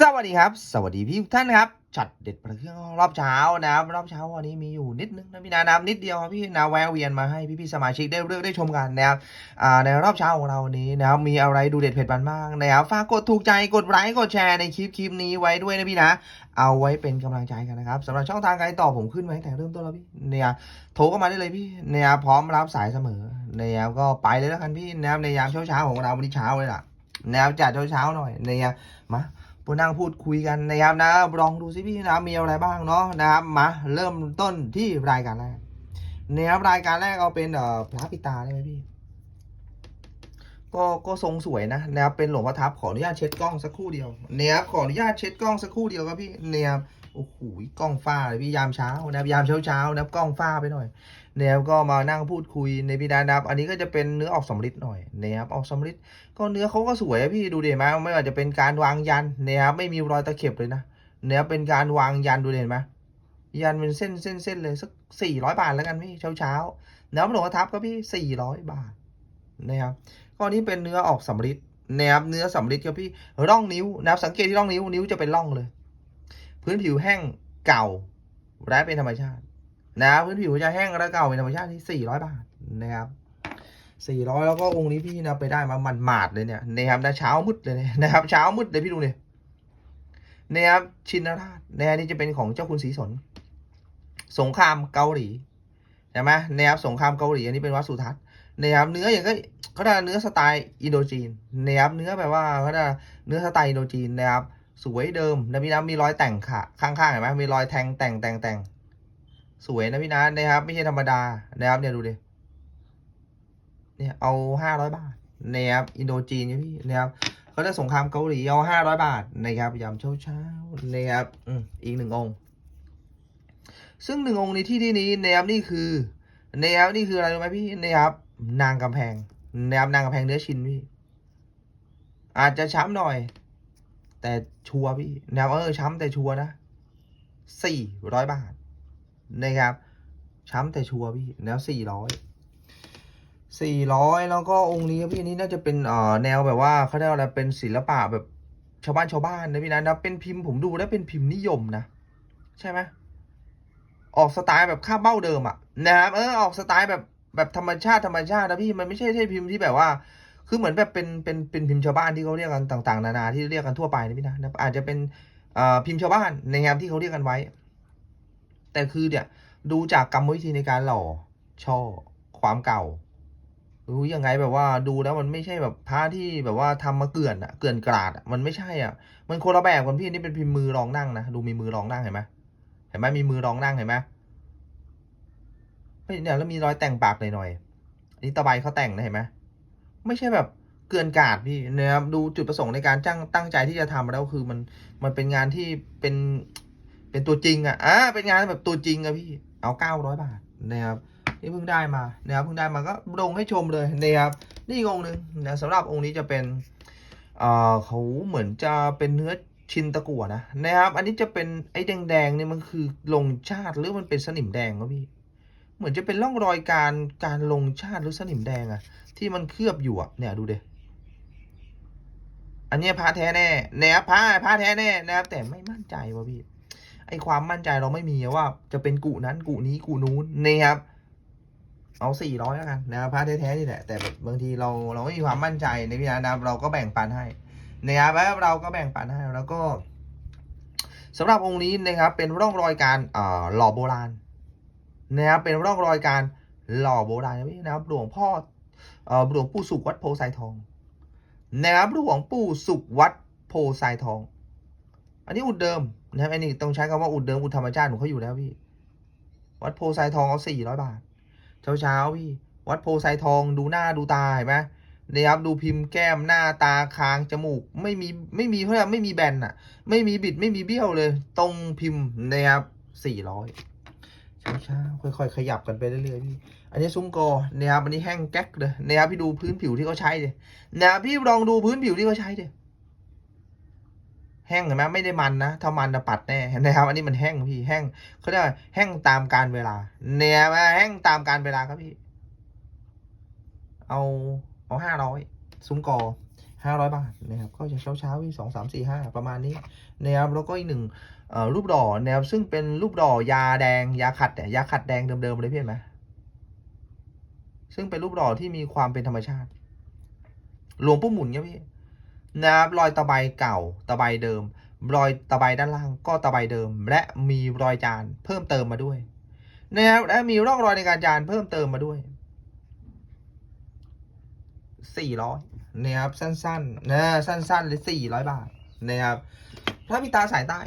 สวัสดีครับ สวัสดีพี่ทุกท่านครับจัดเด็ดประเครื่องรอบเช้านะครับรอบเช้าวันนี้มีอยู่นิดนึงนะพี่นานะครับนิดเดียวครับพี่นาแวะเวียนมาให้พี่ๆสมาชิกได้เลือกได้ชมกันนะครับในรอบเช้าของเรานี้นะครับมีอะไรดูเด็ดเผ็ดมันบ้างนะครับฝากกดถูกใจกดไลค์กดแชร์ในคลิปคลิปนี้ไว้ด้วยนะพี่นะ เอาไว้เป็นกำลังใจกันนะครับสำหรับช่องทางการติดต่อผมขึ้นไว้ตั้งแต่เริ่มต้นแล้วพี่เนี่ยโทรเข้ามาได้เลยพี่เนี่ยพร้อมรับสายเสมอเนี่ยก็ไปเลยแล้วกันพี่นะครับในยามเช้าๆของเราวันนี้เช้าเลยล่ะนะครับจัดเช้าหน่อยเนี่ยมา พวกนั่งพูดคุยกันนะครับนะลองดูสิพี่นะมีอะไรบ้างเนาะนะครับมาเริ่มต้นที่รายการแรกนะครับรายการแรกเอาเป็นเอ่อพระปิตาได้ไหมพี่ ก็ก็ทรงสวยนะนะครับเป็นหลวงพ่อทับขออนุญาตเช็ดกล้องสักครู่เดียวเนี่ยครับขออนุญาตเช็ดกล้องสักครู่เดียวครับพี่เนี่ยครับโอ้โหกล้องฟ้าเลยพี่ยามเช้านะครับยามเช้าเช้านะครับกล้องฟ้าไปหน่อย นี่ยครับก็มานั่งพูดคุยในพี่ดานับ อันนี้ก็จะเป็นเนื้อออกสำริดหน่อยนะครับออกสำริดก็เนื้อเขาก็สวยพี่ดูเห็นไหมไม่ว่าจะเป็นการวางยันเนียครับไม่มีรอยตะเข็บเลยนะเนี่ยเป็นการวางยันดูเห็นไหมยันเป็นเส้นเส้นเส้นเลยสักสี่ร้อยบาทแล้วกันพี่เช้าเช้าๆเนื้อหลวงพ่อทับก็พี่สี่ร้อยบาทนะครับก็อันนี้เป็นเนื้อออกสำริดนะครับเนื้อสำริดครับพี่ร่องนิ้วนะครับสังเกตที่ร่องนิ้วนิ้วจะเป็นร่องเลย พื้นผิวแห้งเก่าและเป็นธรรมชาติ นะพื้นผิวจะแห้งและเก่าเป็นธรรมชาติที่สี่ร้อยบาทนะครับสี่ร้อยแล้วก็องค์นี้พี่นะไปได้มามันหมาดๆเลยเนี่ยนะครับนะเช้ามืดเลยนะครับ เช้ามืดเลยพี่ดูเนี่ยนะครับชินราชนะนี่จะเป็นของเจ้าคุณศรีสน สงครามเกาหลีใช่ไหมนะครับสงครามเกาหลีอันนี้เป็นวัดสุทัศน์นะครับเนื้ออย่างก็เขาได้เนื้อสไตล์อินโดจีนนะครับเนื้อแบบว่าเขาได้เนื้อสไตล์อินโดจีนนะครับสวยเดิมนะพี่นะมีรอยแต่งค่ะข้างๆเห็นไหมมีรอยแทงแต่งแต่งแต่ง สวยนะพี่นะนะครับ ไม่ใช่ธรรมดานะครับเนี่ยดูดิเนี่ยเอาห้าร้อยบาทนะครับอินโดจีนพี่นะครับเขาจะสงครามเกาหลีเอาห้าร้อยบาทนะครับยามเช้าเช้าๆนะครับอืมอีกหนึ่งองค์ ซึ่งหนึ่งองค์ในที่ที่นี้นะครับนี่คือนะครับนี่คืออะไรรู้ไหมพี่นะครับนางกำแพงนะครับนางกำแพงเนื้อชิ้นพี่ อาจจะช้ำหน่อย แต่ชัวร์พี่นะครับเออช้ำแต่ชัวร์นะสี่ร้อยบาท นะครับ ช้ำแต่ชัวร์พี่แล้วสี่ร้อยสี่ร้อยแล้วก็องค์นี้พี่อันนี้น่าจะเป็นเอ่อแนวแบบว่าเขาเรียกอะไรเป็นศิลปะแบบชาวบ้านชาวบ้านนะพี่นะนะเป็นพิมพ์ผมดูแล้วเป็นพิมพ์นิยมนะ ใช่ไหมออกสไตล์แบบข้าเบ้าเดิมอะนะครับเออออกสไตล์แบบแบบธรรมชาติธรรมชาตินะพี่มันไม่ใช่ใช่พิมพ์ที่แบบว่า คือเหมือนแบบเป็นเป็นเป็นพิมพ์ชาวบ้านที่เขาเรียกกันต่าง ๆ นานาที่เรียกกันทั่วไปนะพี่นะนะอาจจะเป็นเอ่อพิมพ์ชาวบ้านนะครับที่เขาเรียกกันไว้ แต่คือเนี่ยดูจากกรรมวิธีในการหล่อช่อความเก่ารู้ยังไงแบบว่าดูแล้วมันไม่ใช่แบบพระที่แบบว่าทำมาเกลื่อนอะเกลื่อนกราดอะมันไม่ใช่อะ มันคนละแบบกันพี่นี่เป็นพิมพ์มือรองนั่งนะดูมีมือรองนั่งเห็นไหมเห็นไหมมีมือรองนั่งเห็นไหมเฮ้ยเนี่ยแล้วมีรอยแต่งปากหน่อยๆอันนี้ตะไบเขาแต่งนะเห็นไหมไม่ใช่แบบเกลื่อนกราดพี่นะครับดูจุดประสงค์ในการจ้างตั้งใจที่จะทำแล้วคือมันมันเป็นงานที่เป็น เป็นตัวจริงอะอ่าเป็นงานแบบตัวจริงอะพี่เอาเก้าร้อยบาทนะครับที่เพิ่งได้มานะครับเพิ่งได้มาก็ลงให้ชมเลยนะครับนี่องค์หนึ่งนะสำหรับองค์นี้จะเป็นเอ่อเขาเหมือนจะเป็นเนื้อชินตะกั่วนะนะครับ อันนี้จะเป็นไอ้แดงๆเนี่ยมันคือลงชาติหรือมันเป็นสนิมแดงครับพี่เหมือนจะเป็นร่องรอยการการลงชาติหรือสนิมแดงอะที่มันเคลือบอยู่อะเนี่ยดูเดอันนี้พระแท้แน่นะครับพระพระแท้แน่นะครับแต่ไม่มั่นใจว่ะพี่ ไอความมั่นใจเราไม่มีว่าจะเป็นกุนั้นกุนี้กุนู้นนะครับ เอาสี่ร้อยแล้วกันนะครับพระแท้ๆนี่แหละ แต่บางทีเราเราไม่มีความมั่นใจในพี่นะครับเราก็แบ่งปันให้นะครับแล้วเราก็แบ่งปันให้แล้วก็สำหรับองค์นี้นะครับเป็นร่องรอยการเอ่อหล่อโบราณนะครับเป็นร่องรอยการหล่อโบราณนะพี่นะครับหลวงพ่อเอ่อหลวงปู่สุขวัดโพไซทองนะครับหลวงปู่สุขวัดโพไซทอง อันนี้อุดเดิม นะครับอันนี้ต้องใช้คำว่าอุดเดิมอุดธรรมชาติของเขาอยู่แล้วพี่ วัดโพไซทองเอาสี่ร้อยบาท เช้าเช้าพี่ วัดโพไซทองดูหน้าดูตาเห็นไหมนะครับดูพิมพ์แก้มหน้าตาคางจมูก ไม่มีไม่มีเพื่อไม่มีแบนอะไม่มีบิดไม่มีเบี้ยวเลย ตรงพิมพ์นะครับสี่ร้อยเช้าเช้าๆค่อย ๆ ขยับกันไปเรื่อยๆพี่ อันนี้ซุ้มกอนะครับ อันนี้แห้งแก๊กเลยนะครับพี่ดูพื้นผิวที่เขาใช้เลยนะครับพี่ลองดูพื้นผิวที่เขาใช้เลย แห้งเห็นไหมไม่ได้มันนะถ้ามันจะปัดแน่เห็นะครับอันนี้มันแห้งพี่แห้งเขาเรียกว่าแห้งตามการเวลา เนี่ยแห้งตามการเวลาครับพี่ เอาเอาห้าร้อยซุ้มกอห้าร้อยบาทนะครับก็จะเช้าเช้าๆที่สองสามสี่ห้าประมาณนี้นะครับแล้วก็อีกหนึ่งรูปดอกนะครับซึ่งเป็นรูปดอกยาแดงยาขัดเนี่ยยาขัดแดงเดิมๆเลยพี่เห็นไหมซึ่งเป็นรูปดอกที่มีความเป็นธรรมชาติ หลวงปู่หมุนเนี่ยพี่ นะครับรอยตะไบเก่าตะไบเดิม รอยตะไบด้านล่างก็ตะไบเดิม และมีรอยจานเพิ่มเติมมาด้วยนะครับและมีร่องรอยในการจานเพิ่มเติมมาด้วยสี่ร้อยนะครับสั้นๆนะสั้นๆเลยสี่ร้อยบาทนะครับพระปิตาสายใต้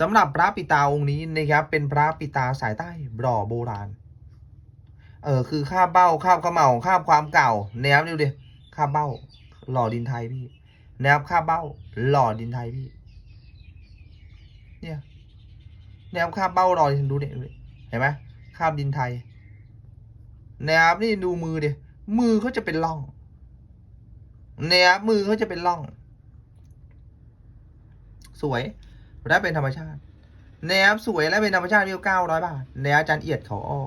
สำหรับพระปิตาองค์นี้นะครับเป็นพระปิตาสายใต้หล่อโบราณเออคือข้าบเบ้าข้าบขมเหลาข้าบความเก่านะครับดูดิข้าบเบ้าหล่อดินไทยพี่ นะครับข้าบเบ้าหล่อดินไทยพี่ เนี่ยนะครับข้าบเบ้าหล่อดินดูดิดูดิเห็นไหมข้าบดินไทยนะครับนี่ดูมือเดิมือเขาจะเป็นร่องเนี่ยครับมือเขาจะเป็นร่อง สวยและเป็นธรรมชาติเนี่ยครับสวยและเป็นธรรมชาติพี่เก้าร้อยบาทเนี่ยอาจารย์เอียดเขาอ้อ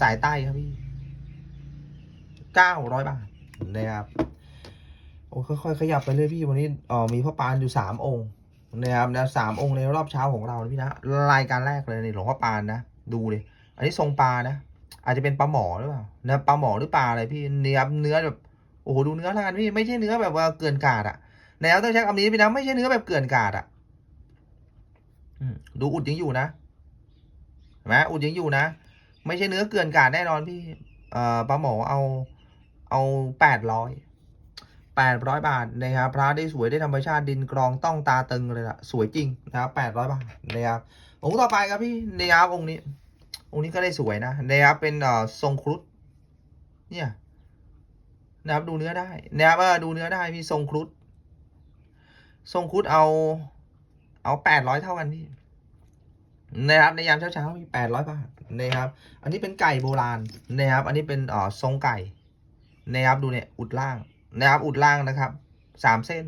สายใต้ครับพี่เก้าร้อยบาทนะครับ ค่อยๆขยับไปเรื่อยพี่วันนี้อ๋อมีพระปานอยู่สามองค์นะครับนะสามองค์ในรอบเช้าของเรานะพี่นะรายการแรกเลยในหลวงพ่อปานนะดูเลยอันนี้ทรงปลานะ อาจจะเป็นปลาหมอหรือเปล่านะปลาหมอหรือปลาอะไรพี่เนื้อเนื้อแบบโอ้โหดูเนื้อทานพี่ไม่ใช่เนื้อแบบว่าเกินกาดอะแนวต้องใช้คำนี้พี่นะไม่ใช่เนื้อแบบเกินกาดอะดูอุดยังอยู่นะเห็นไหมอุดยังอยู่นะ ไม่ใช่เนื้อเกินกาดแน่นอนพี่เอ่อปลาหมอเอาเอาแปดร้อย แปดร้อยบาทนะครับพระได้สวยได้ธรรมชาติดินกรองต้องตาตึงเลยล่ะสวยจริงนะครับแปดร้อยบาทนะครับองค์ต่อไปครับพี่นะครับองค์นี้ องค์นี้ก็ได้สวยนะนะครับเป็นอ่อทรงครุฑเนี่ยนะครับดูเนื้อได้นะครับดูเนื้อได้พี่ทรงครุฑทรงครุฑเอาเอาแปดร้อยเท่ากันพี่นะครับในยามเช้าๆมีแปดร้อยบาทนะครับ อันนี้เป็นไก่โบราณนะครับ อันนี้เป็นเอ่อทรงไก่นะครับดูเนี่ยอุดล่าง นะครับอุดล่างนะครับสามเส้น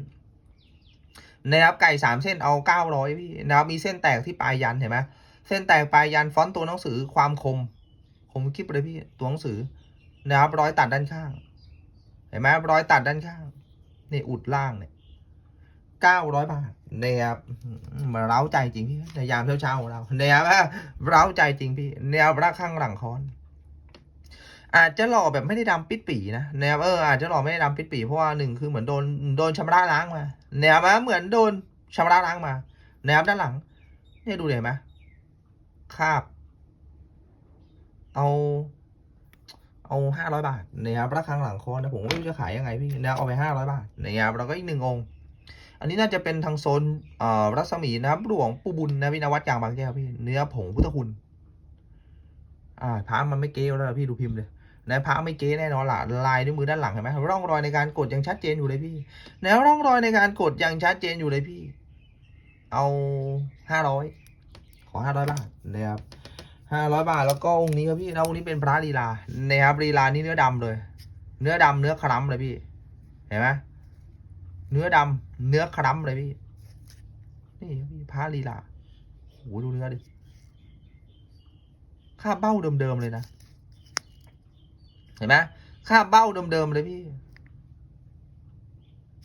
นะครับไก่สามเส้นเอาเก้าร้อยพี่นะครับมีเส้นแตกที่ปลายยันเห็นไหมเส้นแตกปลายยันฟอนต์ตัวหนังสือความคมคมคลิปเลยพี่ตัวหนังสือนะครับรอยตัดด้านข้าง เห็นไหมรอยตัดด้านข้างนี่อุดล่างเนี่ยเก้าร้อยบาทนะครับมาเร้าใจจริงพี่ในยามเช้าๆของเรานะครับเร้าใจจริงพี่แนวรักข้างหลังคอน อาจจะหล่อแบบไม่ได้ดำปิดปีนะแนวเอออาจจะหล่อไม่ได้ดำปิดปีเพราะว่าหนึ่งคือเหมือนโดนโดนชำระล้างมาแนวมาเหมือนโดนชำระล้างมาแนวด้านหลังเนี่ยดูเห็นไหมคาบ เอาเอาห้าร้อยบาทนะครับราคาหลังคอนะผมไม่รู้จะขายยังไงพี่นะเอาไปห้าร้อยบาทนะครับแล้วก็อีกหนึ่งองค์ อันนี้น่าจะเป็นทางโซนเอ่อรัศมีนะครับหลวงปู่บุญนะพี่นวัดยางบางแก้วพี่เนื้อผงพุทธคุณอ่าพระมันไม่เก๊แล้วพี่ดูพิมพ์เลย นะพระไม่เก๊แน่นอนล่ะลายด้วยมือด้านหลังเห็นไหมร่องรอยในการกดยังชัดเจนอยู่เลยพี่แนวร่องรอยในการกดยังชัดเจนอยู่เลยพี่ เอาห้าร้อยขอห้าร้อยบาทนะครับห้าร้อยบาทแล้วก็องค์นี้ครับพี่แล้วองค์นี้เป็นพระลีลานะครับลีลานี่เนื้อดำเลย เนื้อดำเนื้อคล้ำเลยพี่เห็นไหมเนื้อดำเนื้อคล้ำเลยพี่นี่พี่พระลีลาโหดูเนื้อดิค่าเบ้าเดิมๆเลยนะ เห็นไหมค่าเบ้าเดิมๆเลยพี่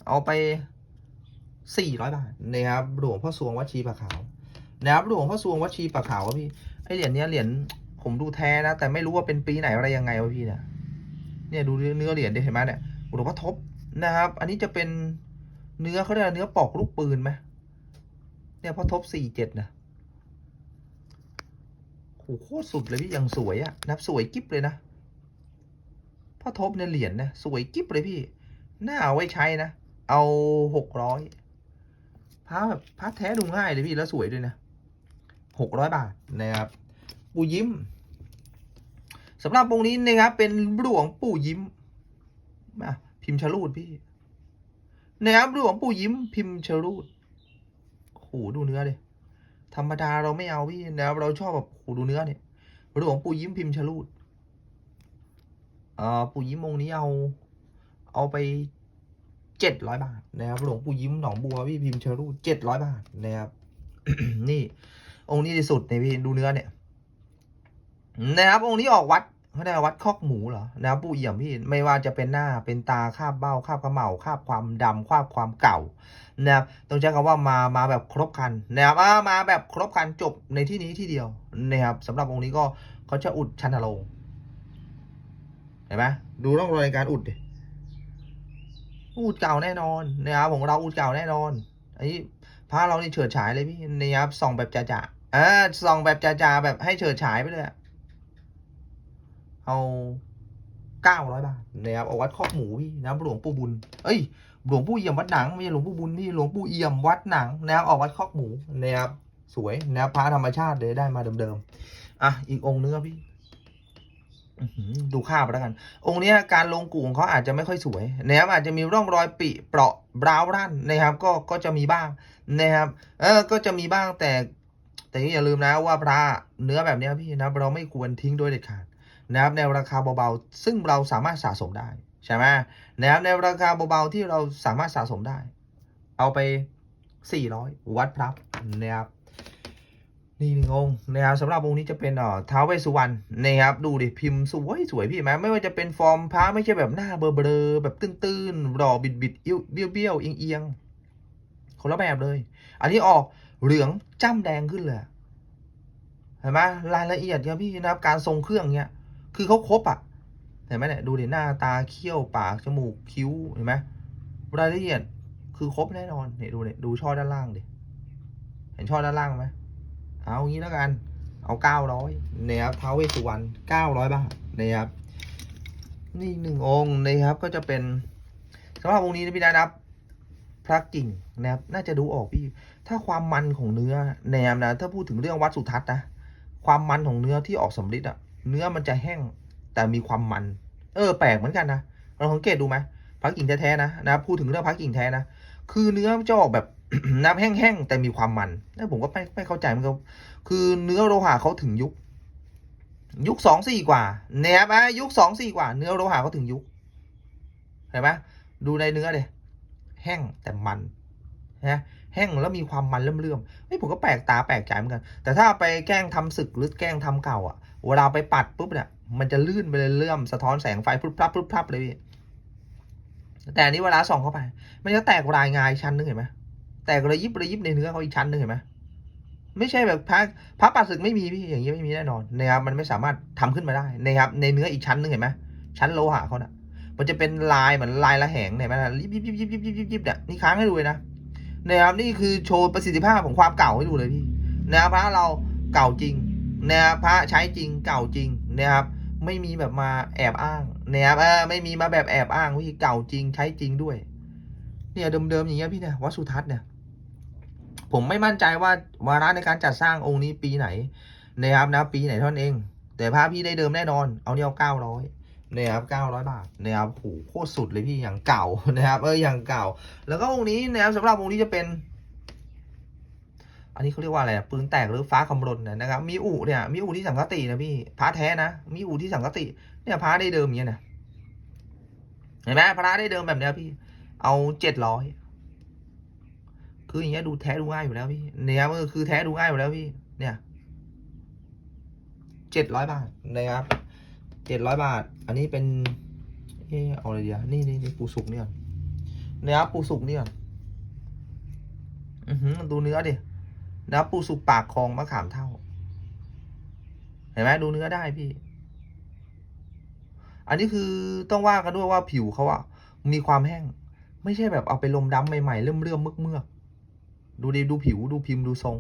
เอาไปสี่ร้อยบาทนะครับหลวงพ่อสวงวัชีปะขาวนะครับหลวงพ่อสวงวัชีปะขาวครับพี่ไอเหรียญเนี้ยเหรียญผมดูแท้นะ แต่ไม่รู้ว่าเป็นปีไหนอะไรยังไงวะพี่เนี่ยเนี่ยดูเนื้อเหรียญดิเห็นไหมเนี่ยหลวงพ่อทบนะครับ อันนี้จะเป็นเนื้อเขาเรียกเนื้อปอกลูกปืนไหมเนี่ยพ่อทบสี่เจ็ดนะโหโคตรสุดเลยพี่ยังสวยอะนะครับสวยกิ๊บเลยนะ พ่อทบเนี่ยเหรียญนะสวยกิ๊บเลยพี่ น่าเอาไว้ใช้นะ เอาหกร้อยพระแบบพระแท้ดูง่ายเลยพี่แล้วสวยด้วยนะหกร้อยบาทนะครับ ปู่ยิ้มสำหรับองค์นี้นะครับ เป็นหลวงปู่ยิ้มอะพิมพ์ชลูดพี่นะครับหลวงปู่ยิ้มพิมพ์ชลูดโหดูเนื้อดิธรรมดาเราไม่เอาพี่นะครับเราชอบแบบโหดูเนื้อเนี่ยหลวงปู่ยิ้มพิมพ์ชลูด เอ่อปู่ยิ้มองค์นี้เอา เอาไปเจ็ดร้อยบาทนะครับหลวงปู่ยิ้มหนองบัวพี่พิมพ์ชะลูเจ็ดร้อยบาทนะครับนี่ องค์นี้ที่สุดเนี่ยพี่ดูเนื้อเนี่ยนะครับองค์นี้ออกวัดเขาได้วัดคอกหมูเหรอนะครับปู่เอี่ยมพี่ไม่ว่าจะเป็นหน้าเป็นตาคาบเบ้าคาบกระเหมาคาบความดำคาบความเก่านะครับต้องใช้คำว่ามามาแบบครบคันนะครับอ่ามาแบบครบคันจบในที่นี้ที่เดียวนะครับสำหรับองค์นี้ก็เขาจะอุดชันโลง เห็นไหมดูร่องรอยในการอุดดิอุดเก่าแน่นอนนะครับของเราอุดเก่าแน่นอนอันนี้พระเรานี่เฉิดฉายเลยพี่นะครับส่องแบบจ่าๆอ่าส่องแบบจ่าๆแบบให้เฉิดฉายไปเลยเอาเก้าร้อยบาทนะครับเอาวัดคอกหมูพี่นะหลวงปู่บุญ เอ้ยหลวงปู่เอี่ยมวัดหนังไม่ใช่หลวงปู่บุญพี่หลวงปู่เอี่ยมวัดหนังนะครับเอาวัดคอกหมูนะครับสวยนะครับพระธรรมชาติเลยได้มาเดิมๆอะอีกองค์นึงครับพี่ ดูค่าไปแล้วกัน องค์นี้การลงกูของเขาอาจจะไม่ค่อยสวยนะครับอาจจะมีร่องรอยปิเปราะบราวรั่นนะครับ ก็ก็จะมีบ้างนะครับ เออก็จะมีบ้างแต่แต่อย่าลืมนะว่าพระเนื้อแบบนี้พี่นะเราไม่ควรทิ้งโดยเด็ดขาดนะครับในราคาเบาๆ ซึ่งเราสามารถสะสมได้ใช่ไหมนะครับในราคาเบาๆที่เราสามารถสะสมได้ เอาไป 400 วัดพรับนะครับ นี่หนึ่งองค์นะครับสำหรับองค์นี้จะเป็นเอ่อท้าวเวสสุวรรณนะครับดูดิพิมพ์สวยสวยพี่ไหมไม่ว่าจะเป็นฟอร์มพระไม่ใช่แบบหน้าเบลอๆแบบตื้นๆหล่อบิดบิดๆเอี้ยวเบี้ยวเบี้ยวเอียงเอียงๆคนละแบบเลย อันนี้ออกเหลืองจ้ำแดงขึ้นเลยเห็นไหมรายละเอียดครับพี่นะครับการทรงเครื่องเนี้ยคือเขาครบอะเห็นไหมเนี่ยดูดิหน้าตาเขี้ยวปากจมูกคิ้วเห็นไหมรายละเอียดคือครบแน่นอนเนี่ยดูเนี่ยดูช่อด้านล่างดิเห็นช่อด้านล่างไหม เอางี้แล้วกัน เอาเก้าร้อยนี่ครับท้าวเวสสุวรรณเก้าร้อยบาทนะครับนี่หนึ่งองค์นะครับก็จะเป็นสำหรับองค์นี้นะพี่นะครับ พระกิ่งนะครับน่าจะดูออกพี่ ถ้าความมันของเนื้อแนมนะถ้าพูดถึงเรื่องวัดสุทัศน์นะความมันของเนื้อที่ออกสำริดอะเนื้อมันจะแห้งแต่มีความมัน เออ แปลกเหมือนกันนะเราสังเกตดูไหมพักกิ่งแท้ๆนะนะพูดถึงเรื่องพักกิ่งแท้นะคือเนื้อจะออกแบบ น้ำแห้งๆแต่มีความมันแล้วผมก็ไม่ไม่เข้าใจเหมันก็คือเนื้อโลหะเขาถึงยุค ยุคสองสี่กว่าแนบอะยุคสองสี่กว่า เนื้อโลหะเขาถึงยุคเห็นไหมดูในเนื้อเลยแห้งแต่มันนะแห้งแล้วมีความมันเลื่อมๆเฮ้ยผมก็แปลกตาแปลกใจเหมือนกัน แต่ถ้าไปแกล้งทำศึกหรือแกล้งทำเก่าอะ เวลาไปปัดปุ๊บเนี่ยมันจะลื่นไปเลยเลื่อมสะท้อนแสงไฟพรุบพรับพรุบพรับเลยพี่แต่นนี้เวลาส่องเข้าไป มันจะแตกรายงายชั้นนึงเห็นไหม แตกระยิบระยิบในเนื้อเขาอีกชั้นหนึ่งเห็นไหมไม่ใช่แบบพระพระปัดศึกไม่มีพี่อย่างนี้ไม่มีแน่นอนนะครับมันไม่สามารถทำขึ้นมาได้นะครับในเนื้ออีกชั้นหนึ่งเห็นไหมชั้นโลหะเขาเน่ะมันจะเป็นลายเหมือนลายละแหงเห็นไหมยิบยิบยิบยิบยิบยิบยิบยิบเนี่ยนี่ค้างให้ดูเลยนะนะครับนี่คือโชว์ประสิทธิภาพของความเก่าให้ดูเลยพี่นะครับพระเราเก่าจริงนะครับพระใช้จริงเก่าจริงนะครับไม่มีแบบมาแอบอ้างนะครับเออไม่มีมาแบบแอบอ้างพี่เก่าจริงใช้จริงด้วย เนี่ยเดิมๆอย่างเงี้ยพี่เนี่ยวัดสุทัศน์เนี่ย ผมไม่มั่นใจว่าวาระในการจัดสร้างองค์นี้ปีไหนนะครับนะปีไหนเท่านั้นเอง แต่พระพี่ได้เดิมแน่นอน เอาเนี่ยเอาเก้าร้อยนะครับเก้าร้อยบาทนะครับโหโคตรสุดเลยพี่อย่างเก่านะครับเอออย่างเก่า แล้วก็องค์นี้นะครับสำหรับองค์นี้จะเป็น อันนี้เขาเรียกว่าอะไรปืนแตกหรือฟ้าคำรนนะครับ มีอู่เนี่ยมีอู่ที่สังกตินะพี่พระแท้นะมีอู่ที่สังกติ เนี่ยพระได้เดิมเงี้ยนะเห็นไหมพระได้เดิมแบบเนี้ยพี่ เอาเจ็ดร้อย คืออย่างเงี้ยดูแท้ดูง่ายอยู่แล้วพี่เนี่ยมันคือแท้ดูง่ายอยู่แล้วพี่ เนี่ยเจ็ดร้อยบาทนะครับเจ็ดร้อยบาท อันนี้เป็นเออเอาอะไรเดียวนี่นี่นี่ปูสุกเนี่ยนะครับปูสุกเนี่ยอือหือดูเนื้อดินะครับปูสุกปากคลองมะขามเท่า เห็นไหมดูเนื้อได้พี่ อันนี้คือต้องว่ากันด้วยว่าผิวเขาอะมีความแห้ง ไม่ใช่แบบเอาไปลมดำใหม่ๆเริ่มเรื่อมๆเมือกๆ ดูดิดูผิวดูพิมพ์ดูทรง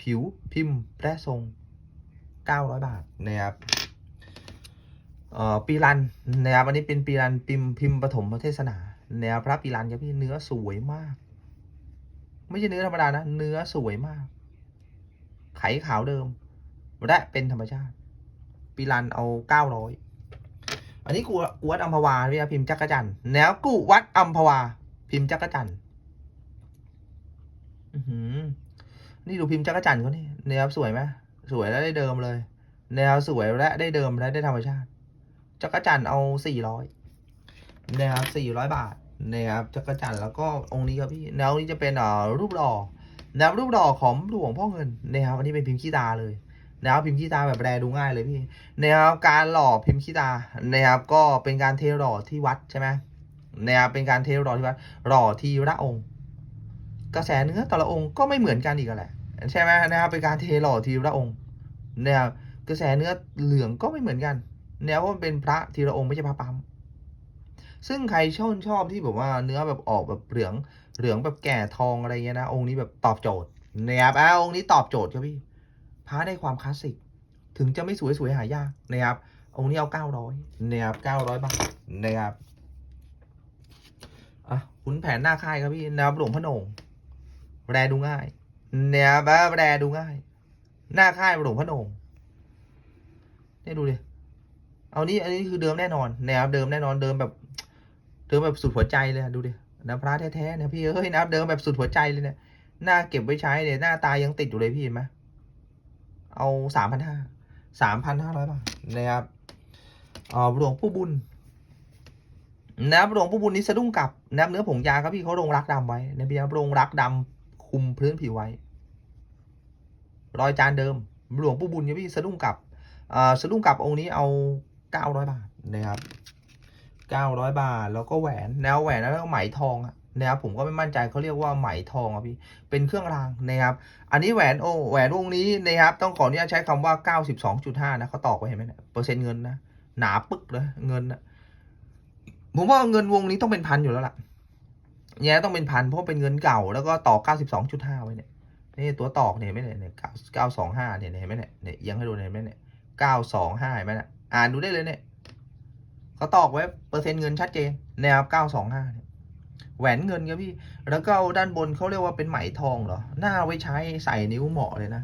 ผิวพิมพ์และทรงเก้าร้อยบาทนะครับเอ่อปีรันนะครับอันนี้เป็นปีรันพิมพ์พิมพ์ปฐมเทศนานะครับพระปีรันครับพี่เนื้อสวยมาก ไม่ใช่เนื้อธรรมดานะ เนื้อสวยมาก ไขขาวเดิม และเป็นธรรมชาติ ปีรันเอาเก้าร้อยอันนี้กูวัดอัมพวาพี่พิมพ์จักรจันทร์แนวกูวัดอัมพวา พิมพ์จักรจันทร์ นี่ดูพิมพ์จักรจันทร์เขานี่แนวสวยไหมสวยแล้วได้เดิมเลยแนวสวยและได้เดิมและได้ธรรมชาติจักรจันทร์เอาสี่ร้อยนะครับสี่ร้อยบาทนะครับจักรจันทร์แล้วก็องค์นี้ครับพี่แนวนี้จะเป็นอ่อรูปหล่อแนวรูปหล่อของหลวงพ่อเงินนะครับอันนี้เป็นพิมพ์ขี้ตาเลยนะครับพิมพ์ขี้ตาแบบแรดูง่ายเลยพี่นะครับการหล่อพิมพ์ขี้ตานะครับก็เป็นการเทหล่อที่วัดใช่ไหมนะครับเป็นการเทหล่อที่วัดหล่อทีละองค์ กระแสเนื้อแต่ละองค์ก็ไม่เหมือนกันอีกแหละใช่ไหมนะครับเป็นการเทหล่อทีละองค์นะครับกระแสเนื้อเหลืองก็ไม่เหมือนกันเนี่ยเพรามันเป็นพระทีละองค์ไม่ใช่พระปั๊มซึ่งใครชอบชอบที่แบบว่าเนื้อแบบออกแบบเหลืองเหลืองแบบแก่ทองอะไรเงี้ยนะองค์นี้แบบตอบโจทย์นะครับอ่าองค์นี้ตอบโจทย์ครับพี่พระได้ความคลาสสิกถึงจะไม่สวยสวยหายากนะครับองค์นี้เอาเก้าร้อยนะครับเก้าร้อยบาทนะครับอะขุนแผนหน้าค่ายครับพี่นะครับหลวงพ่อโหนง แรดูง่ายนะครับอะแรดูง่าย หน้าค่ายหลวงพ่อโหนงเนี่ยดูดิ เอานี้อันนี้คือเดิมแน่นอนนะครับเดิมแน่นอนเดิมแบบ เดิมแบบสุดหัวใจเลยดูดินะพระแท้ๆนะพี่เอ้ยนะเดิมแบบสุดหัวใจเลยเนี่ยหน้าเก็บไว้ใช้เนี่ยหน้าตายังติดอยู่เลยพี่เห็นไหมเอาสามพันห้าสามพันห้าร้อยบาทนะครับอ่าหลวงปู่บุญนะครับหลวงปู่บุญนี้สะดุ้งกลับนะเนื้อผงยาครับพี่เขาลงรักดำไว้นะพี่ครับลงรักดำ คุมพื้นผิวไว้ รอยจานเดิม หลวงปู่บุญครับพี่สะดุ้งกลับสะดุ้งกลับองค์นี้เอาเก้าร้อยบาทนะครับเก้าร้อยบาท แล้วก็แหวนแนวแหวนแล้วก็ไหมทองอะนะครับผมก็ไม่มั่นใจเขาเรียกว่าไหมทองอะพี่เป็นเครื่องรางนะครับ อันนี้แหวนโอแหวนวงนี้นะครับ ต้องขออนุญาตใช้คำว่า 92.5 นะเขาตอกไว้เห็นไหมเนี่ยเปอร์เซ็นต์เงินนะหนาปึ๊กเลยเงินนะผมว่าเงินวงนี้ต้องเป็นพันอยู่แล้วล่ะ เนี่ต้องเป็นพันเพราะเป็นเงินเก่าแล้วก็ตอก92.5 ไว้เนี่ยนี่ตัวตอกเนี่ยไหมเนี่ย925เนี่ยเห็นไหมเนี่ยเนี่ยเอียงให้ดูเห็นไหมเนี่ย925เห็นไหมเนี่ยอ่านดูได้เลยเนี่ยเขาตอกไว้เปอร์เซ็นต์เงินชัดเจนนะครับ925เนี่ยแหวนเงินครับพี่ แล้วก็ด้านบนเขาเรียกว่าเป็นไหมทองเหรอ หน้าไว้ใช้ใส่นิ้วเหมาะเลยนะ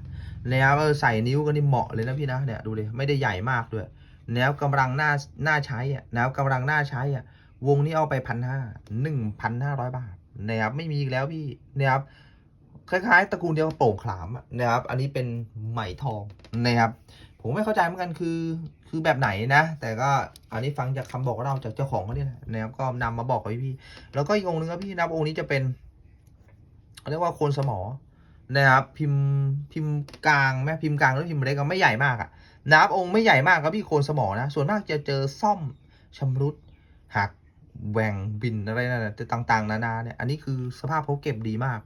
แล้วใส่นิ้วก็นี่เหมาะเลยนะพี่นะเนี่ยดูดิไม่ได้ใหญ่มากด้วยแล้วกำลังหน้าหน้าใช้อะแล้วกำลังหน้าใช้อะ วงนี้เอาไปพันห้าหนึ่งพันห้าร้อยบาทนะครับไม่มีอีกแล้วพี่นะครับคล้ายๆตระกูลเดียวกับโป่งขลามนะครับ อันนี้เป็นไหมทองนะครับผมไม่เข้าใจเหมือนกันคือคือแบบไหนนะ แต่ก็อันนี้ฟังจากคำบอกเล่าจากเจ้าของเขาเนี่ยนะครับก็นำมาบอกกับพี่ แล้วก็อีกองค์นึงครับพี่นับองค์นี้จะเป็นเรียกว่าโคนสมอนะครับพิมพ์พิมพ์กลางแม่พิมพ์กลางหรือพิมพ์เล็กก็ไม่ใหญ่มากอะนับองค์ไม่ใหญ่มากครับพี่โคนสมอนะ ส่วนมากจะเจอซ่อมชำรุดหัก แหว่งบินอะไรนั่นนะต่างๆ นานาเนี่ยอันนี้คือสภาพเขาเก็บดีมาก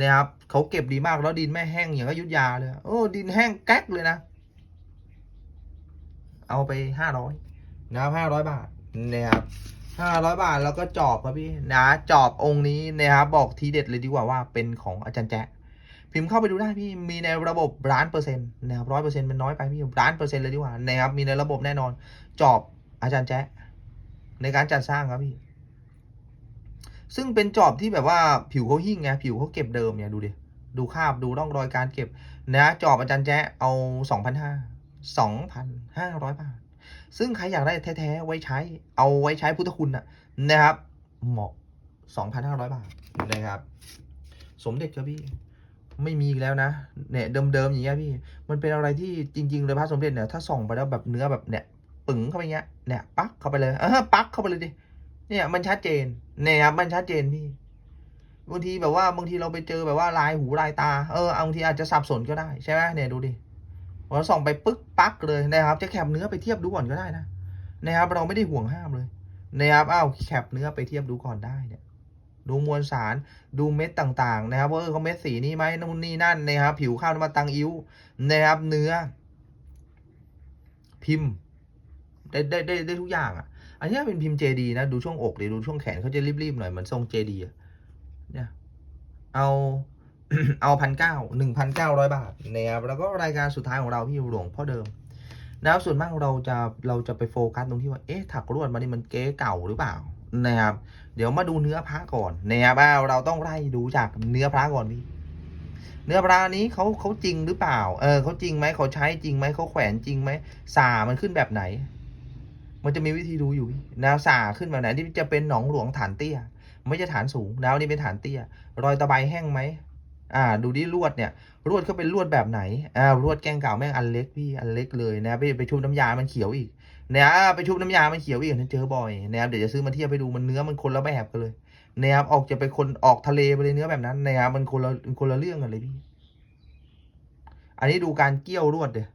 นะครับเขาเก็บดีมากแล้วดินไม่แห้งอย่างก็ยุทธยาเลยโอ้ดินแห้งแก๊กเลยนะ เอาไปห้าร้อยนะครับห้าร้อยบาทนะครับห้าร้อยบาทแล้วก็จอบครับพี่นะจอบองค์นี้นะครับบอกทีเด็ดเลยดีกว่าว่าเป็นของอาจารย์แจ๊ะพิมพ์เข้าไปดูได้พี่มีในระบบล้านเปอร์เซ็นต์นะครับร้อยเปอร์เซ็นต์เป็นน้อยไปพี่ล้านเปอร์เซ็นต์เลยดีกว่านะครับมีในระบบแน่นอนจอบอาจารย์แจ๊ะ ในการจัดสร้างครับพี่ ซึ่งเป็นจอบที่แบบว่าผิวเขาหิ้งไงผิวเขาเก็บเดิมเนี่ยดูดิดูคาบดูร่องรอยการเก็บนะจอบอาจารย์แจ๊ะเอาสองพันห้าสองพันห้าร้อยบาท ซึ่งใครอยากได้แท้ๆไว้ใช้ เอาไว้ใช้พุทธคุณนะนะครับ เหมาะ2,500บาทนะครับ สมเด็จครับพี่ไม่มีอีกแล้วนะเนี่ยเดิมๆอย่างเงี้ยพี่ มันเป็นอะไรที่จริง ๆ เลยพระสมเด็จเนี่ยถ้าส่องไปแล้วแบบเนื้อแบบเนี่ย ปึ๋งเข้าไปเงี้ยเนี่ยปักเข้าไปเลยเออปักเข้าไปเลยดิเนี่ยมันชัดเจนเนี่ยครับมันชัดเจนพี่บางทีแบบว่าบางทีเราไปเจอแบบว่าลายหูลายตาเออบางทีอาจจะสับสนก็ได้ใช่ไหมเนี่ยดูดิพอส่องไปปึ๊กปักเลยนะครับ จะแคปเนื้อไปเทียบดูก่อนก็ได้นะนะครับเราไม่ได้ห่วงห้ามเลยนะครับอ้าวแคปเนื้อไปเทียบดูก่อนได้เนี่ยดูมวลสารดูเม็ดต่างๆ นะครับว่าเออเขาเม็ดสีนี้ไหมนู่นนี่นั่นนะครับ ผิวข้าวน้ำมันตังอิ้วนะครับเนื้อ พิมพ์ ได้ได้ได้ได้ทุกอย่างอะ อันนี้เป็นพิมพ์เจดีนะ ดูช่วงอกเลยดูช่วงแขนเขาจะรีบๆหน่อยเหมือนทรงเจดีอะเนี่ย เอาเอาพันเก้าหนึ่งพันเก้าร้อยบาทนะครับแล้วก็รายการสุดท้ายของเราพี่หลวงพ่อเดิมนะครับส่วนมากเราจะเราจะไปโฟกัสตรงที่ว่าเอ๊ะถักลวดมานี่มันเก๊เก่าหรือเปล่านะครับ เดี๋ยวมาดูเนื้อพระก่อนนะครับว่าเราต้องไล่ดูจากเนื้อพระก่อนพี่เนื้อพระนี้เขาเขาจริงหรือเปล่า เออเขาจริงไหมเขาใช้จริงไหมเขาแขวนจริงไหมสามันขึ้นแบบไหน มันจะมีวิธีดูอยู่แนวสาขึ้นแบบไหนที่จะเป็นหนองหลวงฐานเตี้ย ไม่ใช่ฐานสูงแล้วนี่เป็นฐานเตี้ย รอยตะไบแห้งไหมอ่า ดูดิลวดเนี่ยลวดเขาเป็นลวดแบบไหนอ่าลวดแกงเก่าแม่งอันเล็กพี่อันเล็กเลยนะไปไปชุบน้ำยามันเขียวอีกเนี่ยไปชุบน้ำยามันเขียวอีกฉันเจอบ่อยนะครับเดี๋ยวจะซื้อมาเทียบไปดูมันเนื้อมันคนละแบบกันเลยนะครับออกจะไปคนออกทะเลไปเลยเนื้อแบบนั้นนะครับมันคนละคนละเรื่องกันเลยพี่ อันนี้ดูการเกี่ยวลวดเดย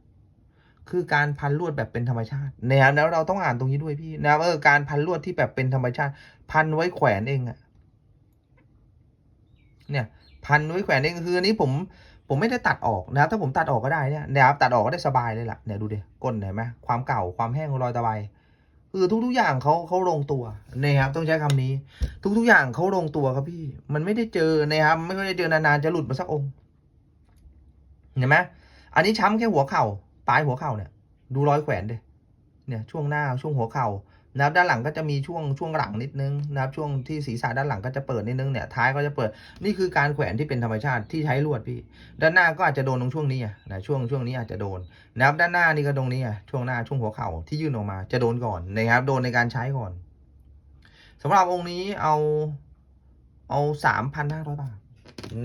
คือการพันลวดแบบเป็นธรรมชาตินะครับแล้วเราต้องอ่านตรงนี้ด้วยพี่นะเออการพันลวดที่แบบเป็นธรรมชาติ พันไว้แขวนเองอะเนี่ย พันไว้แขวนเองคืออันนี้ผมผมไม่ได้ตัดออกนะครับ ถ้าผมตัดออกก็ได้เนี่ยนะครับตัดออกก็ได้สบายเลยล่ะเนี่ยดูดิก้นเห็นไหมความเก่าความแห้งรอยตะไบคือทุกๆอย่างเขาเขาลงตัวนะครับต้องใช้คำนี้ ทุกๆอย่างเขาลงตัวครับพี่ มันไม่ได้เจอนะครับ ไม่ได้เจอนานๆจะหลุดมาสักองค์เห็นไหมอันนี้ช้ำแค่หัวเข่า ปลายหัวเข่าเนี่ย ดูรอยแขวนดิเนี่ยช่วงหน้าช่วงหัวเข่านะครับด้านหลังก็จะมีช่วงช่วงหลังนิดนึงนะครับช่วงที่ศีรษะด้านหลังก็จะเปิดนิดนึงเนี่ยท้ายก็จะเปิดนี่คือการแขวนที่เป็นธรรมชาติที่ใช้ลวดพี่ ด้านหน้าก็อาจจะโดนตรงช่วงนี้นะช่วงช่วงนี้อาจจะโดนนะครับด้านหน้านี่ก็ตรงนี้อะช่วงหน้าช่วงหัวเข่าที่ยื่นออกมาจะโดนก่อนนะครับโดนในการใช้ก่อนสำหรับองค์นี้เอาเอาสามพันห้าร้อยบาท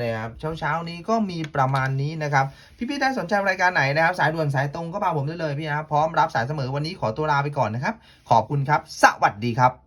นะครับเช้าเช้าๆนี้ก็มีประมาณนี้นะครับ พี่ๆได้สนใจรายการไหนนะครับ สายด่วนสายตรงก็มาผมได้เลยพี่นะครับพร้อมรับสายเสมอวันนี้ขอตัวลาไปก่อนนะครับ ขอบคุณครับ สวัสดีครับ